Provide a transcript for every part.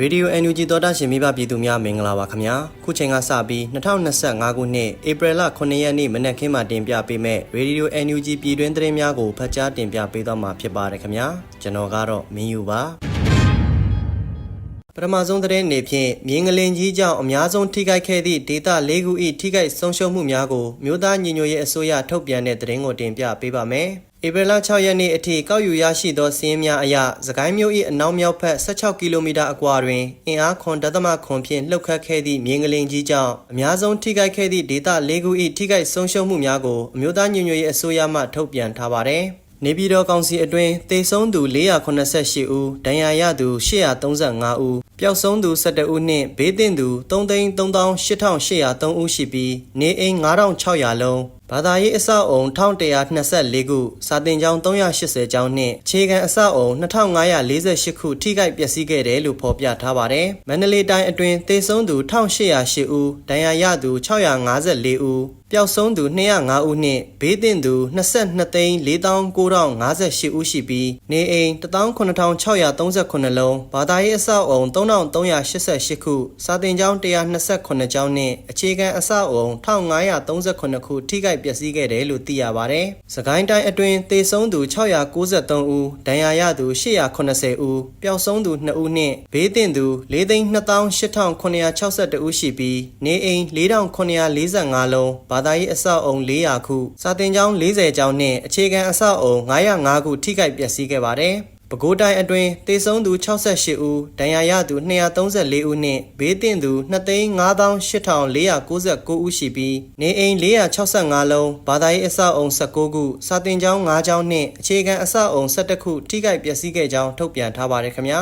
ရေဒီယို NUG သောတာရှင်မိဘပြည်သူများမင်္ဂလာပါခင်ဗျာခုချိန်ကစပြီး2025ခုနှစ်ဧပြီလ9ရက်နေ့မနက်ခင်းမှာတင်ပြပေးမဲ့ရေဒီယို NUG ပြည်တွင်းသတင်းများကိုဖတ်ကြားတင်ပြပေးသွားမှာဖြစ်ပါတယ်ခင်ဗျာကျွန်တော်ကတော့မင်းယူပါပထမဆုံးသတင်းအနေဖြင့်မြင်းငလင်ကြီးကြောင့်အများဆုံးထိခိုက်ခဲ့သည့်ဒေသ၄ခု၏ထိခိုက်ဆုံးရှုံးမှုများကိုမြို့သားညီညွတ်ရေးအစိုးရထုတ်ပြန်တဲ့သတင်းကိုတင်ပြပေးပါမယ်။ ဧပြီလ6ရက်နေ့အထိကောက်ယူရရှိသောစီးရင်များအရစကိုင်းမြို့၏အနောက်မြောက်ဘက်16ကီလိုမီတာအကွာတွင်အင်အား9.9ဖြင့်လှုပ်ခတ်ခဲ့သည့်မြင်းငလင်ကြီးကြောင့်အများဆုံးထိခိုက်ခဲ့သည့်ဒေသ၄ခု၏ထိခိုက်ဆုံးရှုံးမှုများကိုအမျိုးသားညီညွတ်ရေးအစိုးရမှထုတ်ပြန်ထားပါသည်။နေပြည်တော်ကောင်စီအတွင်းတေဆုံးသူ488ဦးဒဏ်ရာရသူ835ဦး ပျောက်ဆုံးသူ17ဦးနှင့်ဘေးသင့်သူ3,3803ဦးရှိပြီးနေအိမ်9600လုံးဘာသာရေးအဆောက်အုံ1124ခုစာတင်ကျောင်း380ကျောင်းနှင့်ခြေခံအဆောက်အုံ2548ခုထိခိုက်ပျက်စီးခဲ့တယ်လို့ဖော်ပြထားပါတယ်။မန္တလေးတိုင်းအတွင်းတေဆုံးသူ1808ဦးဒဏ်ရာရသူ654ဦးပျောက်ဆုံးသူ205ဦးနှင့်ဘေးသင့်သူ22သိန်း4958ဦးရှိပြီးနေအိမ်18638လုံးဘာသာရေးအဆောက်အုံ3388ခုစာတင်ကျောင်း128ကျောင်းနှင့်အခြေခံအဆောက်အုံ1538ခုထိခိုက်ပျက်စီးခဲ့တယ်လို့သိရပါတယ်။စကိုင်းတိုင်းအတွင်းသေဆုံးသူ693ဦးဒဏ်ရာရသူ880ဦးပျောက်ဆုံးသူ2ဦးနှင့်ဘေးသင့်သူ4,28,962ဦးရှိပြီးနေအိမ်4,945လုံးဘာသာရေးအဆောက်အုံ400ခုစာတင်ကျောင်း40ကျောင်းနှင့်အခြေခံအဆောက်အုံ905ခုထိခိုက်ပျက်စီးခဲ့ပါတယ်။ ပဲခူးတိုင်းအတွင်းတေဆုံးသူ68ဦးဒဏ်ရာရသူ234ဦးနှင့်ဘေးသင့်သူ2,58,499ဦးရှိပြီးနေအိမ်465လုံးဘာသာရေးအဆောက်အုံ19ခုစာတင်ကျောင်း5ကျောင်းနှင့်အခြေခံအဆောက်အုံ17ခုထိခိုက်ပျက်စီးခဲ့ကြောင်းထုတ်ပြန်ထားပါတယ်ခင်ဗျာ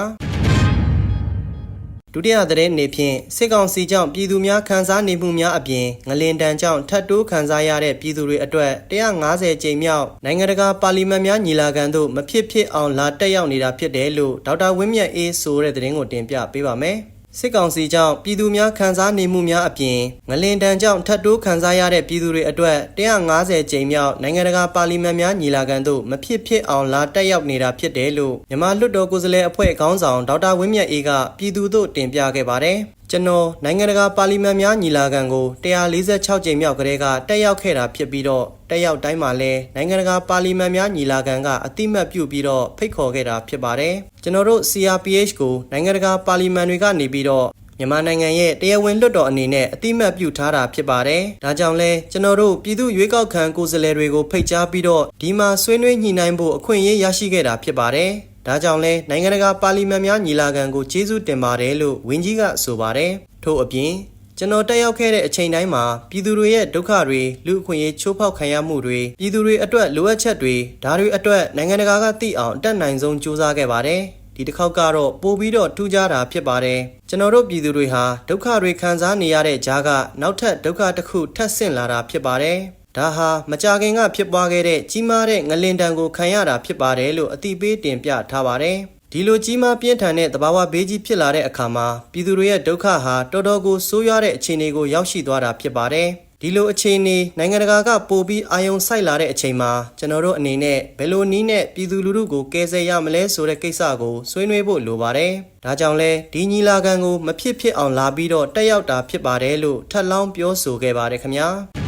ဒုတိယသတင်းအနေဖြင့်စစ်ကောင်စီကြောင့်ပြည်သူများခံစားနေမှုများအပြင်ငလင်တန်ကြောင့်ထပ်တိုးခံစားရတဲ့ပြည်သူတွေအတွက်150ကြိမ်မြောက်နိုင်ငံတကာပါလီမန်များညီလာခံသို့မဖြစ်ဖြစ်အောင်လာတက်ရောက်နေတာဖြစ်တယ်လို့ဒေါက်တာဝင်းမြတ်အေးဆိုတဲ့သတင်းကိုတင်ပြပေးပါမယ်။ စစ်ကောင်စီကြောင့်ပြည်သူများခံစားနေမှုများအပြင်ငလင်တန်ကြောင့်ထပ်တိုးခံစားရတဲ့ပြည်သူတွေအတွက်150ကြိမ်မြောက်နိုင်ငံတကာပါလီမန်များညီလာခံသို့မဖြစ်ဖြစ်အောင်လာတက်ရောက်နေတာဖြစ်တယ်လို့မြန်မာလွှတ်တော်ကိုယ်စားလှယ်အဖွဲ့ခေါင်းဆောင်ဒေါက်တာဝင်းမြတ်အေးကပြည်သူတို့တင်ပြခဲ့ပါတယ်။ကျွန်တော်နိုင်ငံတကာပါလီမန်များညီလာခံကို146ကြိမ်မြောက်ကလေးကတက်ရောက်ခဲ့တာဖြစ်ပြီးတော့ တက်ရောက်တိုင်းမှာလဲနိုင်ငံတကာပါလီမန်များညီလာခံကအတိမတ်ပြုပြီးတော့ဖိတ်ခေါ်ခဲ့တာဖြစ်ပါတယ်ကျွန်တော်တို့ CRPH ကိုနိုင်ငံတကာပါလီမန်တွေကနေပြီးတော့မြန်မာနိုင်ငံရဲ့တရားဝင်လွှတ်တော်အနေနဲ့အတိမတ်ပြုထားတာဖြစ်ပါတယ်။ဒါကြောင့်လဲကျွန်တော်တို့ပြည်သူ့ရွေးကောက်ခံကိုယ်စားလှယ်တွေကိုဖိတ်ကြားပြီးတော့ဒီမှာဆွေးနွေးညှိနှိုင်းဖို့အခွင့်အရေးရရှိခဲ့တာဖြစ်ပါတယ်။ဒါကြောင့်လဲနိုင်ငံတကာပါလီမန်များညီလာခံကိုကျေးဇူးတင်ပါတယ်လို့ဝင်းကြီးကဆိုပါတယ်။ထို့အပြင် ကျွန်တော်တက်ရောက်ခဲ့တဲ့အချိန်တိုင်းမှာပြည်သူတွေရဲ့ဒုက္ခတွေလူအခွင့်အရေးချိုးဖောက်ခံရမှုတွေပြည်သူတွေအတွက်လိုအပ်ချက်တွေဒါတွေအတွက်နိုင်ငံတကာကသိအောင်အတက်နိုင်ဆုံးစူးစမ်းခဲ့ပါတယ်ဒီတစ်ခေါက်ကတော့ပို့ပြီးတော့ထူးခြားတာဖြစ်ပါတယ်ကျွန်တော်တို့ပြည်သူတွေဟာဒုက္ခတွေခံစားနေရတဲ့ကြားကနောက်ထပ်ဒုက္ခတစ်ခုထပ်ဆင့်လာတာဖြစ်ပါတယ်ဒါဟာမကြခင်ကဖြစ်ပွားခဲ့တဲ့ကြီးမားတဲ့ငလင်တံကိုခံရတာဖြစ်ပါတယ်လို့အတိပေးတင်ပြထားပါတယ် ဒီလိုကြီးမားပြင်းထန်တဲ့သဘာဝဘေးကြီးဖြစ်လာတဲ့အခါမှာပြည်သူတွေရဲ့ဒုက္ခဟာတော်တော်ကိုဆိုးရွားတဲ့အခြေအနေကိုရောက်ရှိသွားတာဖြစ်ပါတယ်။ဒီလိုအခြေအနေနိုင်ငံတကာကပိုပြီးအာရုံစိုက်လာတဲ့အချိန်မှာကျွန်တော်တို့အနေနဲ့ဘယ်လိုနည်းနဲ့ပြည်သူလူထုကိုကယ်ဆယ်ရမလဲဆိုတဲ့ကိစ္စကိုဆွေးနွေးဖို့လိုပါတယ်။ဒါကြောင့်လဲဒီညီလာခံကိုမဖြစ်ဖြစ်အောင်လာပြီးတော့တက်ရောက်တာဖြစ်ပါတယ်လို့ထပ်လောင်းပြောဆိုခဲ့ပါတယ်ခင်ဗျာ။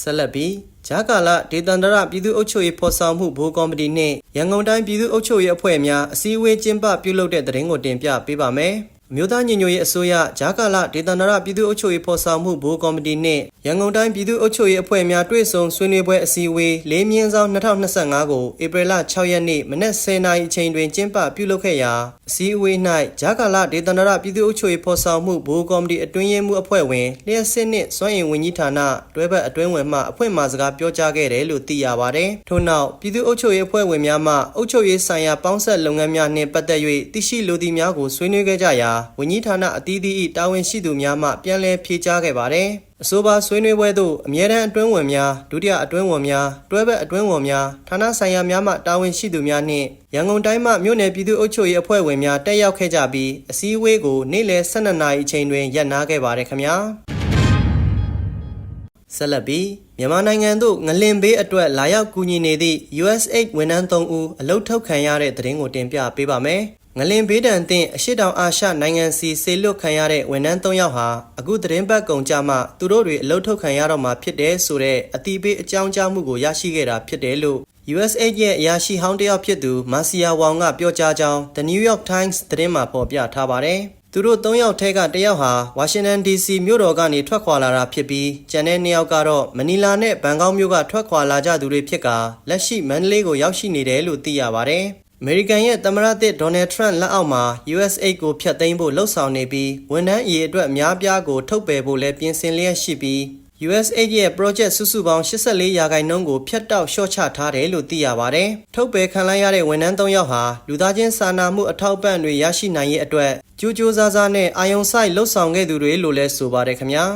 ဆက်လက်ပြီး ဂျာကာလဒေသန္တရပြည်သူ့အုပ်ချုပ်ရေးဖော်ဆောင်မှုဘိုးကော်မတီနှင့်ရန်ကုန်တိုင်းပြည်သူ့အုပ်ချုပ်ရေးအဖွဲ့များအစည်းအဝေးကျင်းပပြုလုပ်တဲ့တဲ့ရင်ကိုတင်ပြပေးပါမယ်။ အမျိုးသားညီညွတ်ရေးအစိုးရဂျာကာလဒေသန္တရပြည်သူ့အုပ်ချုပ်ရေးဖော်ဆောင်မှုဘိုးကော်မတီနှင့်ရန်ကုန်တိုင်းပြည်သူ့အုပ်ချုပ်ရေးအဖွဲ့များတွေ့ဆုံဆွေးနွေးပွဲအစည်းအဝေး၄မြင်းဆောင်2025ကိုဧပြီလ6ရက်နေ့မနက်10:00နာရီအချိန်တွင်ကျင်းပပြုလုပ်ခဲ့ရာအစည်းအဝေး၌ဂျာကာလဒေသန္တရပြည်သူ့အုပ်ချုပ်ရေးဖော်ဆောင်မှုဘိုးကော်မတီအတွင်းရေးမှူးအဖွဲ့ဝင်လျှက်စစ်နှင့်စွမ်းအင်ဝန်ကြီးဌာနတွဲဘက်အတွင်းဝင်မှအဖွဲ့မှစကားပြောကြားခဲ့တယ်လို့သိရပါတယ်။ထို့နောက်ပြည်သူ့အုပ်ချုပ်ရေးအဖွဲ့ဝင်များမှအုပ်ချုပ်ရေးဆိုင်ရာပေါင်းဆက်လုပ်ငန်းများနှင့်ပတ်သက်၍သိရှိလိုသည့်များကိုဆွေးနွေးခဲ့ကြရာဝန်ကြီးဌာနအသီးသီး၏တာဝန်ရှိသူများမှပြန်လည်ဖြေကြားခဲ့ပါတယ်။အဆိုပါဆွေးနွေးပွဲသို့အမြဲတမ်းအတွင်းဝင်များဒုတိယအတွင်းဝင်များတွဲဘက်အတွင်းဝင်များဌာနဆိုင်ရာများမှတာဝန်ရှိသူများနှင့်ရန်ကုန်တိုင်းမှမြို့နယ်ပြည်သူ့အုပ်ချုပ်ရေးအဖွဲ့ဝင်များတက်ရောက်ခဲ့ကြပြီးအစည်းအဝေးကိုနေ့လယ်12နာရီအချိန်တွင်ရပ်နားခဲ့ပါတယ်ခင်ဗျာဆက်လက်ပြီးမြန်မာနိုင်ငံသို့ငလင်ဘေးအတွက်လာရောက်ကူညီနေသည့် USAID ဝန်ထမ်း3ဦးအလုထုတ်ခံရတဲ့သတင်းကိုတင်ပြပေးပါမယ်။ ငလင်ဘေးဒဏ်သင့်အရှိတောင်အာရှနိုင်ငံစီဆေလွတ်ခံရတဲ့ဝန်ထမ်း၃ယောက်ဟာအခုသတင်းပတ်ကုန်ကြမှသူတို့တွေအလုထုတ်ခံရတော့မှာဖြစ်တယ်ဆိုတဲ့အတိပေးအကြောင်းကြားမှုကိုရရှိခဲ့တာဖြစ်တယ်လို့ USAID ရဲ့အရာရှိဟောင်းတစ်ယောက်ဖြစ်သူမာစီယာဝေါင်ကပြောကြားကြောင်း The New York Times သတင်းမှာဖော်ပြထားပါတယ်။သူတို့၃ယောက်ထဲကတစ်ယောက်ဟာဝါရှင်တန် DC မြို့တော်ကနေထွက်ခွာလာတာဖြစ်ပြီးကျန်တဲ့နှစ်ယောက်ကတော့မနီလာနဲ့ဘန်ကောက်မြို့ကထွက်ခွာလာကြသူတွေဖြစ်ကာလက်ရှိမန္တလေးကိုရောက်ရှိနေတယ်လို့သိရပါတယ်။ အမေရိကန်ရဲ့သမ္မတသစ်ဒေါ်နယ်ထရန့်လက်အောက်မှာ USAID ကိုဖျက်သိမ်းဖို့လှုံ့ဆော်နေပြီးဝန်ထမ်းအရေးအတွက်အများပြားကိုထုတ်ပယ်ဖို့လည်းပြင်ဆင်လျက်ရှိပြီး USAID ရဲ့ project စုစုပေါင်း84ရာခိုင်နှုန်းကိုဖျက်တောက်လျှော့ချထားတယ်လို့သိရပါတယ်။ထုတ်ပယ်ခံလိုက်ရတဲ့ဝန်ထမ်း၃ယောက်ဟာလူသားချင်းစာနာမှုအထောက်အပံ့တွေရရှိနိုင်ရေးအတွက်ကြိုးကြိုးစားစားနဲ့အာယုံဆိုင်လှုပ်ဆောင်ခဲ့သူတွေလို့လည်းဆိုပါတယ်ခင်ဗျာ။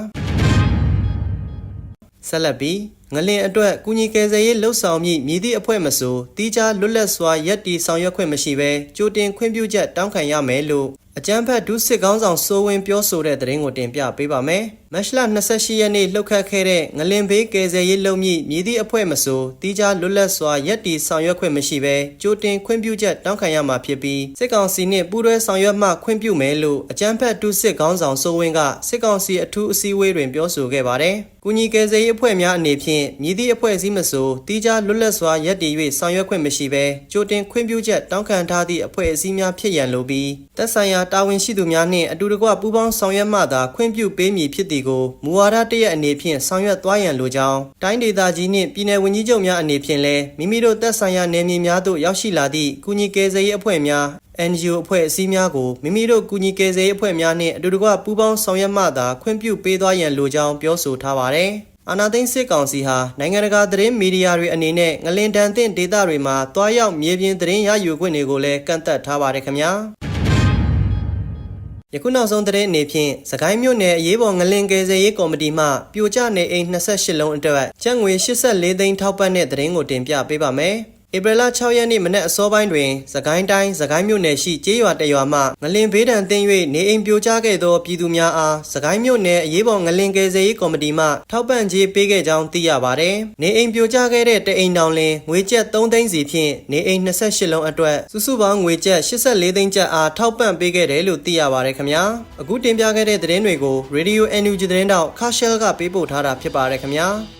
ဆက်လက်ပြီး ငလင်အတွက်ကုညီကယ်ဆယ်ရေးလှုပ်ဆောင်မည့်မြည်သည့်အဖွဲ့မဆိုတီးခြားလွတ်လပ်စွာရက်တီဆောင်ရွက်ခွင့်မရှိဘဲကြိုတင်ခွင့်ပြုချက်တောင်းခံရမယ်လို့အကြမ်းဖက်ဒုစစ်ကောင်းဆောင်စိုးဝင်းပြောဆိုတဲ့သတင်းကိုတင်ပြပေးပါမယ်။ မတ်လ28ရက်နေ့လှုပ်ခတ်ခဲ့တဲ့ငလင်ဘေးကယ်ဆယ်ရေးလုပ်မည့်မြည်သည့်အဖွဲ့မဆိုတီးခြားလွတ်လပ်စွာရက်တီဆောင်ရွက်ခွင့်မရှိဘဲကြိုတင်ခွင့်ပြုချက်တောင်းခံရမှာဖြစ်ပြီးစစ်ကောင်စီနှင့်ပူးတွဲဆောင်ရွက်မှခွင့်ပြုမယ်လို့အကြမ်းဖက်ဒုစစ်ကောင်းဆောင်စိုးဝင်းကစစ်ကောင်စီအထူးအစည်းအဝေးတွင်ပြောဆိုခဲ့ပါတယ်။ကုညီကယ်ဆယ်ရေးအဖွဲ့များအနေဖြင့်မြည်သည့်အဖွဲ့အစည်းမဆိုတီးခြားလွတ်လပ်စွာရက်တည်၍ဆောင်ရွက်ခွင့်မရှိဘဲကြိုတင်ခွင့်ပြုချက်တောင်းခံထားသည့်အဖွဲ့အစည်းများဖြစ်ရန်လိုပြီးသက်ဆိုင်ရာတာဝန်ရှိသူများနှင့်အတူတကွပူးပေါင်းဆောင်ရွက်မှသာခွင့်ပြုပေးမည်ဖြစ်သည်ကိုမူဝါဒတရက်အနေဖြင့်ဆောင်ရွက်သွားရန်လိုကြောင်းတိုင်းဒေသကြီးနှင့်ပြည်내ဝန်ကြီးချုပ်များအနေဖြင့်လည်းမိမိတို့သက်ဆိုင်ရာနယ်မြေများသို့ရောက်ရှိလာသည့်ကုညီကယ်ဆယ်ရေးအဖွဲ့များ NGO အဖွဲ့အစည်းများကိုမိမိတို့ကူညီကယ်ဆယ်ရေးအဖွဲ့များနှင့်အတူတကွပူးပေါင်းဆောင်ရွက်မှသာခွင့်ပြုပေးသွားရန်လိုကြောင်းပြောဆိုထားပါတယ်။အာနာသိန်းစစ်ကောင်စီဟာနိုင်ငံတကာသတင်းမီဒီယာတွေအနေနဲ့ငလင်တန်သင့်ဒေသတွေမှာတွားရောက်မြေပြင်သတင်းရယူခွင့်တွေကိုလည်းကန့်သတ်ထားပါတယ်ခင်ဗျာ။ ယခုနောက်ဆုံးသတင်းအနေဖြင့်စကိုင်းမြို့နယ်အရေးပေါ်ငလင်ကယ်ဆယ်ရေးကော်မတီမှပြိုကျနေအိမ်28လုံးအတွက်ကျပ်ငွေ84သိန်းထောက်ပံ့တဲ့သတင်းကိုတင်ပြပေးပါမယ်။ ဧပြီလ6ရက်နေ့မနက်အစောပိုင်းတွင်စကိုင်းတိုင်းစကိုင်းမြို့နယ်ရှိကျေးရွာတရွာမှငလင်ဘေးဒဏ်သင့်၍နေအိမ်ပြိုကျခဲ့သောပြည်သူများအားစကိုင်းမြို့နယ်အရေးပေါ်ငလင်ကယ်ဆယ်ရေးကော်မတီမှထောက်ပံ့ကြေးပေးခဲ့ကြောင်းသိရပါသည်။နေအိမ်ပြိုကျခဲ့တဲ့တအိမ်တောင်လင်ငွေကျပ်3သိန်းစီဖြင့်နေအိမ်28လုံးအတွက်စုစုပေါင်းငွေကျပ်84သိန်းကျပ်အားထောက်ပံ့ပေးခဲ့တယ်လို့သိရပါတယ်ခင်ဗျာ။အခုတင်ပြခဲ့တဲ့သတင်းတွေကို Radio NUG သတင်းတောက်ခါရှယ်ကပေးပို့ထားတာဖြစ်ပါတယ်ခင်ဗျာ။